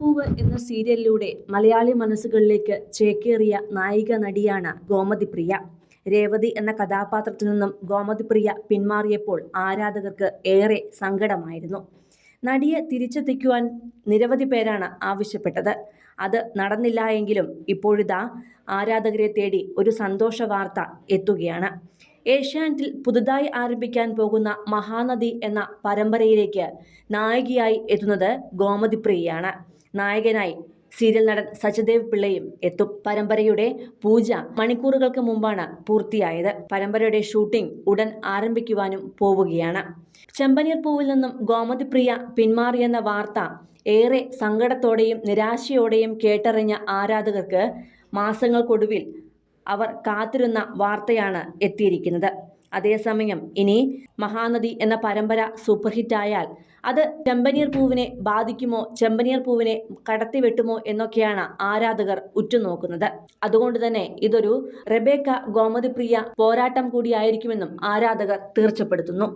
പൂവ് എന്ന സീരിയലിലൂടെ മലയാളി മനസ്സുകളിലേക്ക് ചേക്കേറിയ നായിക നടിയാണ് ഗോമതി പ്രിയ രേവതി എന്ന കഥാപാത്രത്തിൽ നിന്നും ഗോമതി പ്രിയ പിന്മാറിയപ്പോൾ ആരാധകർക്ക് ഏറെ സങ്കടമായിരുന്നു. നടിയെ തിരിച്ചെത്തിക്കുവാൻ നിരവധി പേരാണ് ആവശ്യപ്പെട്ടത്. അത് നടന്നില്ല എങ്കിലും ഇപ്പോഴിതാ ആരാധകരെ തേടി ഒരു സന്തോഷ വാർത്ത എത്തുകയാണ്. ഏഷ്യാനെറ്റിൽ പുതുതായി ആരംഭിക്കാൻ പോകുന്ന മഹാനദി എന്ന പരമ്പരയിലേക്ക് നായികയായി എത്തുന്നത് ഗോമതിപ്രിയയാണ്. നായകനായി സീരിയൽ നടൻ സച്ചദേവ് പിള്ളയും എത്തും. പരമ്പരയുടെ പൂജ മണിക്കൂറുകൾക്ക് മുമ്പാണ് പൂർത്തിയായത്. പരമ്പരയുടെ ഷൂട്ടിംഗ് ഉടൻ ആരംഭിക്കുവാനും പോവുകയാണ്. ചെമ്പനീർ പൂവിൽ നിന്നും ഗോമതി പ്രിയ പിന്മാറിയെന്ന വാർത്ത ഏറെ സങ്കടത്തോടെയും നിരാശയോടെയും കേട്ടറിഞ്ഞ ആരാധകർക്ക് മാസങ്ങൾക്കൊടുവിൽ അവർ കാത്തിരുന്ന വാർത്തയാണ് എത്തിയിരിക്കുന്നത്. അതേസമയം ഇനി മഹാനദി എന്ന പരമ്പര സൂപ്പർ ഹിറ്റായാൽ അത് ചെമ്പനീർ പൂവിനെ ബാധിക്കുമോ? ചെമ്പനീർ പൂവിനെ കടത്തി വെട്ടുമോ? എന്നൊക്കെയാണ് ആരാധകർ ഉറ്റുനോക്കുന്നത്. അതുകൊണ്ട് തന്നെ ഇതൊരു റെബേക്ക ഗോമതി പ്രിയ പോരാട്ടം കൂടിയായിരിക്കുമെന്നും ആരാധകർ തീർച്ചപ്പെടുത്തുന്നു.